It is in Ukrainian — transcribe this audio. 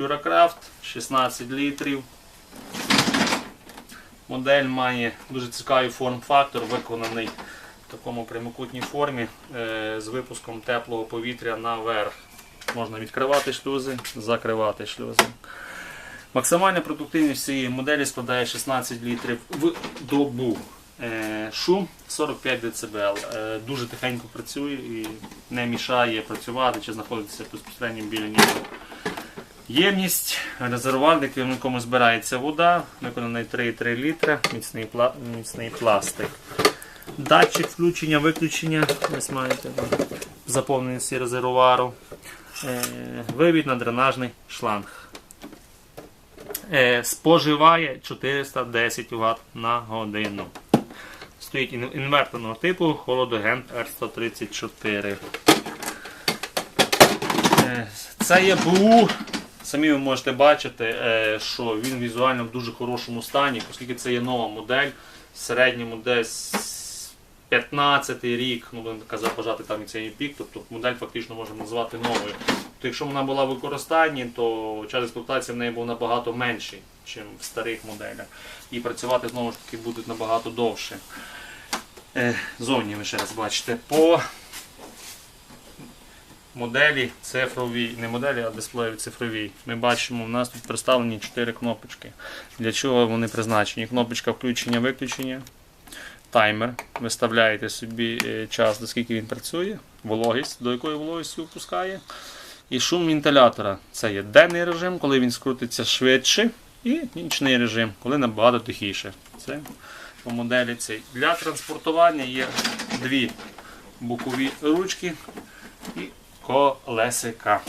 Puracraft 16 літрів. Модель має дуже цікавий форм-фактор, виконаний в такому прямокутній формі е, з випуском теплого повітря наверх. Можна відкривати шлюзи, закривати шлюзи. Максимальна продуктивність цієї моделі складає 16 літрів в добу. Е, Шум 45 дБ. Е, Дуже тихенько працює і не мішає працювати чи знаходитися безпосередньо біля нього. Ємність, резервуар, в якому збирається вода, виконаний 3,3 літра, міцний, пла- міцний пластик. Датчик включення, виключення, ось маєте заповненості резервуару. Е, Вивід на дренажний шланг. Е, Споживає 410 Вт на годину. Стоїть ін- інверторного типу холодоген R134. Е, Це є БУ. Самі ви можете бачити, е, що він візуально в дуже хорошому стані, оскільки це є нова модель, в середньому десь 15 рік, ну будемо казати, бажати там і цей пік, тобто модель фактично можемо назвати новою. Тобто, якщо вона була в використанні, то час експлуатації в неї був набагато менший, ніж в старих моделях. І працювати знову ж таки буде набагато довше. Е, Зовні ви ще раз бачите. По моделі цифровій, не моделі, а дисплеї цифровій. Ми бачимо, у нас тут представлені 4 кнопочки. Для чого вони призначені? Кнопочка включення-виключення, таймер. Виставляєте собі е, час, до скільки він працює, вологість, до якої вологості випускає. І шум вентилятора. Це є денний режим, коли він скрутиться швидше, і нічний режим, коли набагато тихіше. Це по моделі цей. Для транспортування є дві бокові ручки і колесика.